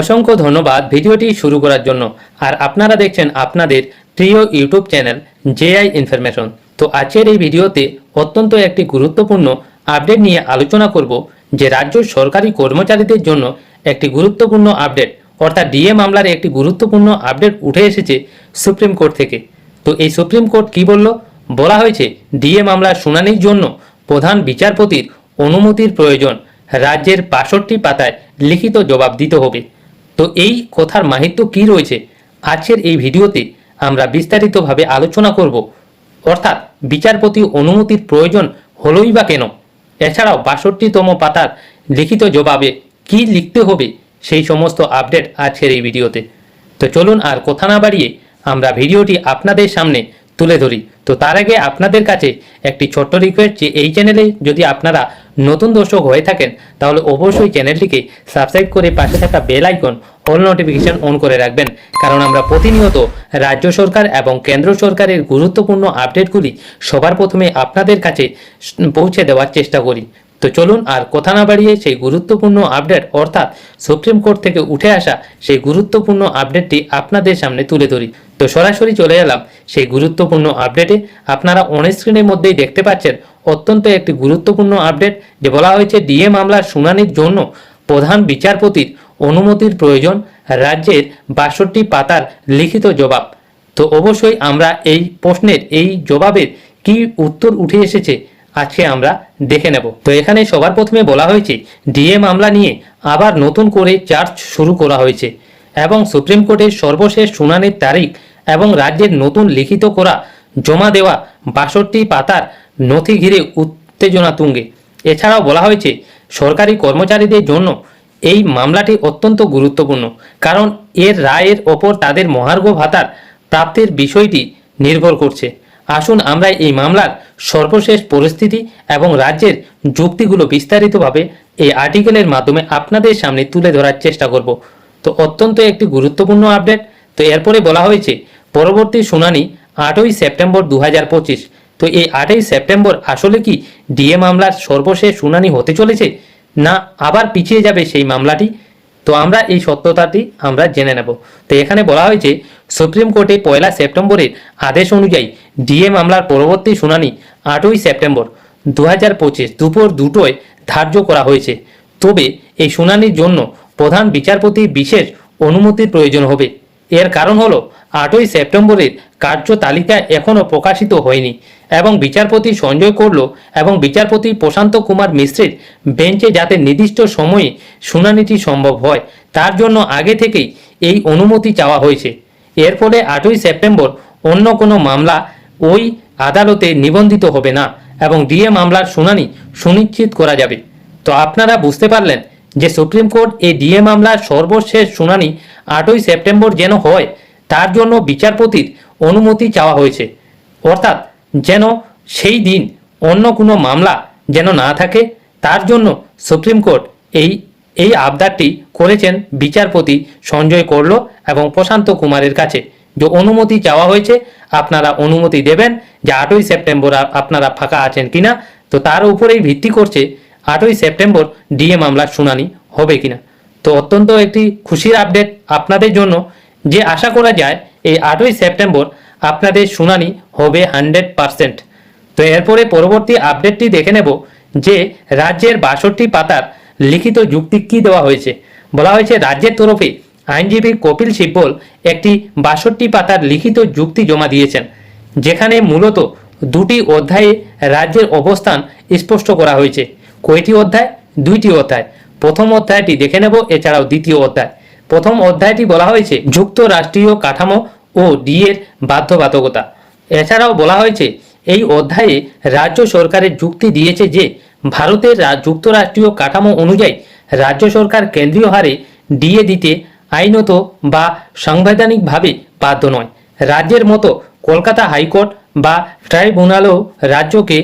অসংখ্য ধন্যবাদ ভিডিওটি শুরু করার জন্য। আর আপনারা দেখছেন আপনাদের প্রিয় ইউটিউব চ্যানেল জেআই ইনফরমেশন। তো আজকের এই ভিডিওতে অত্যন্ত একটি গুরুত্বপূর্ণ আপডেট নিয়ে আলোচনা করব, যে রাজ্য সরকারি কর্মচারীদের জন্য একটি গুরুত্বপূর্ণ আপডেট, অর্থাৎ ডিএ মামলার একটি গুরুত্বপূর্ণ আপডেট উঠে এসেছে সুপ্রিম কোর্ট থেকে। তো এই সুপ্রিম কোর্ট কি বলল? বলা হয়েছে, ডিএ মামলার শুনানির জন্য প্রধান বিচারপতির অনুমতির প্রয়োজন, রাজ্যের বাষট্টি পাতায় লিখিত জবাব দিতে হবে। তো এই কথার মাহিত্য কি রয়েছে? আজকের এই ভিডিওতে আমরা বিস্তারিতভাবে আলোচনা করব। অর্থাৎ বিচারপতি অনুমতির প্রয়োজন হলোই বা কেন? এছাড়াও বাষট্টিতম পাতার লিখিত জবাবে কি লিখতে হবে? সেই সমস্ত আপডেট আজকের এই ভিডিওতে। তো চলুন আর কথা না বাড়িয়ে আমরা ভিডিওটি আপনাদের সামনে তুলে ধরি। তো তার আগে আপনাদের কাছে একটি ছোট্ট রিকোয়েস্ট যে এই চ্যানেলে যদি আপনারা নতুন দর্শক হয়ে থাকেন, তাহলে অবশ্যই চ্যানেলটিকে সাবস্ক্রাইব করে পাশে থাকা bell icon all notification on করে রাখবেন। কারণ আমরা প্রতিনিয়ত রাজ্য সরকার এবং কেন্দ্র সরকারের গুরুত্বপূর্ণ আপডেটগুলি সবার প্রথমে আপনাদের কাছে পৌঁছে দেওয়ার চেষ্টা করি। তো চলুন আর কথা না বাড়িয়ে সেই গুরুত্বপূর্ণ আপডেট অর্থাৎ সুপ্রিম কোর্ট থেকে উঠে আসা সেই গুরুত্বপূর্ণ আপডেটটি আপনাদের সামনে তুলে ধরি। তো সরাসরি চলে এলাম সেই গুরুত্বপূর্ণ আপডেটে। আপনারা অন স্ক্রিনের মধ্যেই দেখতে পাচ্ছেন অত্যন্ত একটি গুরুত্বপূর্ণ আপডেট যে বলা হয়েছে, ডিএ মামলার শুনানির জন্য প্রধান বিচারপতির অনুমতির প্রয়োজন, রাজ্যের বাষট্টি পাতার লিখিত জবাব। তো অবশ্যই আমরা এই প্রশ্নের এই জবাবের কি উত্তর উঠে এসেছে, আজকে আমরা দেখে নেব। তো এখানে সবার প্রথমে বলা হয়েছে, ডিএ মামলা নিয়ে আবার নতুন করে চার্জ শুরু করা হয়েছে এবং সুপ্রিম কোর্টের সর্বশেষ শুনানির তারিখ এবং রাজ্যের নতুন লিখিত করা জমা দেওয়া বাষট্টি পাতার নথি ঘিরে উত্তেজনা তুঙ্গে এছাড়াও বলা হয়েছে, সরকারি কর্মচারীদের জন্য এই মামলাটি অত্যন্ত গুরুত্বপূর্ণ, কারণ এর রায়ের ওপর তাদের মহার্ঘ ভাতার প্রাপ্তির বিষয়টি নির্ভর করছে। আসুন আমরা এই মামলার সর্বশেষ পরিস্থিতি এবং রাজ্যের যুক্তিগুলো বিস্তারিতভাবে এই আর্টিকেলের মাধ্যমে আপনাদের সামনে তুলে ধরার চেষ্টা করব। তো অত্যন্ত একটি গুরুত্বপূর্ণ আপডেট। তো এরপরে বলা হয়েছে, পরবর্তী শুনানি আটই সেপ্টেম্বর দু হাজার পঁচিশ। তো এই আটই সেপ্টেম্বর আসলে কি ডিএ মামলার সর্বশেষ শুনানি হতে চলেছে? না, আবার পিছিয়ে যাবে সেই মামলাটি। তো আমরা এই সত্যতাটি আমরা জেনে নেব। তো এখানে বলা হয়েছে, সুপ্রিম কোর্টে পয়লা সেপ্টেম্বরের আদেশ অনুযায়ী ডিএ মামলার পরবর্তী শুনানি আটই সেপ্টেম্বর দু হাজার পঁচিশ দুপুর দুটোয় ধার্য করা হয়েছে। তবে এই শুনানির জন্য প্রধান বিচারপতির বিশেষ অনুমতির প্রয়োজন হবে। এর কারণ হলো, আটই সেপ্টেম্বরের কার্য তালিকা এখনও প্রকাশিত হয়নি এবং বিচারপতি সঞ্জয় করল এবং বিচারপতি প্রশান্ত কুমার মিশ্রের বেঞ্চে যাতে নির্দিষ্ট সময়ে শুনানিটি সম্ভব হয়, তার জন্য আগে থেকেই এই অনুমতি চাওয়া হয়েছে। এর ফলে আটই সেপ্টেম্বর অন্য কোনো মামলা ওই আদালতে নিবন্ধিত হবে না এবং ডিএ মামলার শুনানি সুনিশ্চিত করা যাবে। তো আপনারা বুঝতে পারলেন যে সুপ্রিম কোর্ট এই ডিএ মামলার সর্বশেষ শুনানি আটই সেপ্টেম্বর যেন হয়, তার জন্য বিচারপতির অনুমতি চাওয়া হয়েছে। অর্থাৎ যেন সেই দিন অন্য কোনো মামলা যেন না থাকে, তার জন্য সুপ্রিম কোর্ট এই এই আবদারটি করেছেন বিচারপতি সঞ্জয় করল এবং প্রশান্ত কুমারের কাছে। যে অনুমতি চাওয়া হয়েছে, আপনারা অনুমতি দেবেন যে আটই সেপ্টেম্বর আপনারা ফাঁকা আছেন কিনা, তো তার উপরেই ভিত্তি করছে আটই সেপ্টেম্বর ডিএ মামলার শুনানি হবে কিনা। তো অত্যন্ত একটি খুশির আপডেট আপনাদের জন্য। যে আশা করা যায়, এই আটই সেপ্টেম্বর আপনাদের শুনানি হবে হান্ড্রেড পারসেন্ট। তো এরপরে পরবর্তী আপডেটটি দেখে নেব যে রাজ্যের বাষট্টি পাতার লিখিত যুক্তি কি দেওয়া হয়েছে। বলা হয়েছে, রাজ্যের তরফে আইনজীবী কপিল সিব্বল একটি বাষট্টি পাতার লিখিত যুক্তি জমা দিয়েছেন, যেখানে মূলত দুটি অধ্যায়ে রাজ্যের অবস্থান স্পষ্ট করা হয়েছে। কয়টি অধ্যায়? দুইটি অধ্যায়। প্রথম অধ্যায়টি দেখে নেব, এছাড়াও দ্বিতীয় অধ্যায়। প্রথম অধ্যায়টি বলা হয়েছে যুক্তরাষ্ট্রীয় কাঠামো ও ডিএর বাধ্যবাধকতা। এছাড়াও বলা হয়েছে, এই অধ্যায়ে রাজ্য সরকারের যুক্তি দিয়েছে যে, ভারতের যুক্তরাষ্ট্রীয় কাঠামো অনুযায়ী রাজ্য সরকার কেন্দ্রীয় হারে ডিএ দিতে আইনত বা সাংবিধানিকভাবে বাধ্য নয়। রাজ্যের মতো কলকাতা হাইকোর্ট বা ট্রাইব্যুনালও রাজ্যকে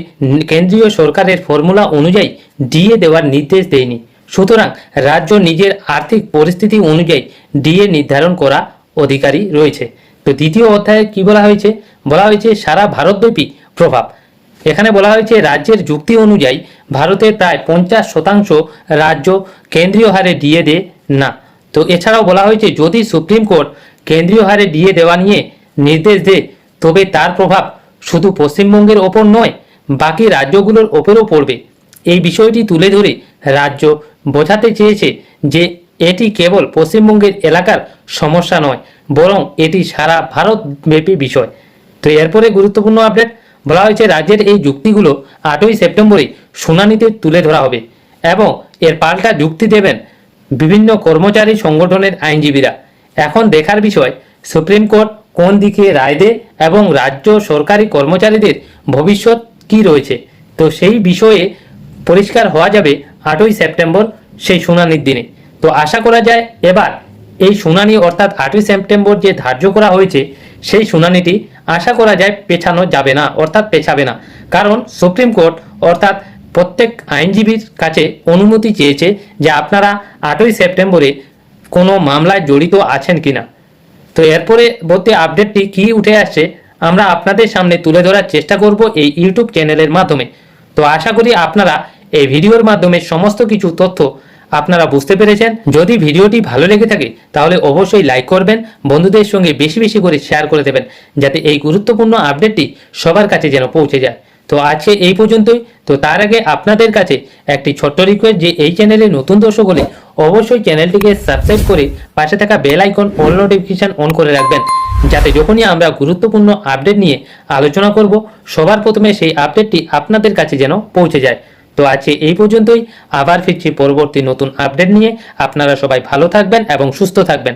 কেন্দ্রীয় সরকারের ফর্মুলা অনুযায়ী ডিএ দেওয়ার নির্দেশ দেয়নি। সুতরাং রাজ্য নিজের আর্থিক পরিস্থিতি অনুযায়ী ডিএ নির্ধারণ করা অধিকারী রয়েছে। তো দ্বিতীয় অধ্যায়ে কি বলা হয়েছে? বলা হয়েছে সারা ভারতব্যাপী প্রভাব। এখানে বলা হয়েছে রাজ্যের যুক্তি অনুযায়ী ভারতের প্রায় পঞ্চাশ শতাংশ রাজ্য কেন্দ্রীয় হারে ডিএ দেয় না। তো এছাড়াও বলা হয়েছে যদি সুপ্রিম কোর্ট কেন্দ্রীয় হারে ডিএ দেওয়া নিয়ে নির্দেশ দেয়, তবে তার প্রভাব শুধু পশ্চিমবঙ্গের ওপর নয়, বাকি রাজ্যগুলোর ওপরও পড়বে। এই বিষয়টি তুলে ধরে রাজ্য বোঝাতে চেয়েছে যে এটি কেবল পশ্চিমবঙ্গের এলাকার সমস্যা নয়, বরং এটি সারা ভারতব্যাপী বিষয়। তো এরপরে গুরুত্বপূর্ণ আপডেট, বলা হয়েছে রাজ্যের এই যুক্তিগুলো আটই সেপ্টেম্বরে শুনানিতে তুলে ধরা হবে এবং এর পাল্টা যুক্তি দেবেন বিভিন্ন কর্মচারী সংগঠনের আইনজীবীরা। এখন দেখার বিষয়, সুপ্রিম কোর্ট কোন দিকে রায় দেয় এবং রাজ্য সরকারি কর্মচারীদের ভবিষ্যৎ কি রয়েছে? তো সেই বিষয়ে পরিষ্কার হওয়া যাবে আটই সেপ্টেম্বর সেই শুনানির দিনে। তো আশা করা যায় এবার এই শুনানি অর্থাৎ আটই সেপ্টেম্বর যে ধার্য করা হয়েছে, সেই শুনানিটি আশা করা যায় পেছানো যাবে না, অর্থাৎ পেছাবে না। কারণ সুপ্রিম কোর্ট অর্থাৎ প্রত্যেক আইনজীবীর কাছে অনুমতি চেয়েছে যে আপনারা আটই সেপ্টেম্বরে কোনো মামলায় জড়িত আছেন কিনা। তো এরপরে বলতে আপডেটটি কি উঠে আসছে, আমরা আপনাদের সামনে তুলে ধরার চেষ্টা করব এই ইউটিউব চ্যানেলের মাধ্যমে। তো আশা করি আপনারা এই ভিডিওর মাধ্যমে সমস্ত কিছু তথ্য আপনারা বুঝতে পেরেছেন? যদি ভিডিওটি ভালো লেগে থাকে, তাহলে অবশ্যই লাইক করবেন, বন্ধুদের সঙ্গে বেশি বেশি করে শেয়ার করে দেবেন, যাতে এই গুরুত্বপূর্ণ আপডেটটি সবার কাছে যেন পৌঁছে যায়। তো আজকে এই পর্যন্তই। তো তার আগে আপনাদের কাছে একটি ছোট্ট রিকোয়েস্ট যে, এই চ্যানেলে নতুন দর্শক হলে অবশ্যই চ্যানেলটিকে সাবস্ক্রাইব করে পাশে থাকা bell icon all notification on করে রাখবেন, যাতে যখনই আমরা গুরুত্বপূর্ণ আপডেট নিয়ে আলোচনা করব, সবার প্রথমে সেই আপডেটটি আপনাদের কাছে যেন পৌঁছে যায়। তো আজকে এই পর্যন্তই। আবার ফিরছি পরবর্তী নতুন আপডেট নিয়ে। আপনারা সবাই ভালো থাকবেন এবং সুস্থ থাকবেন।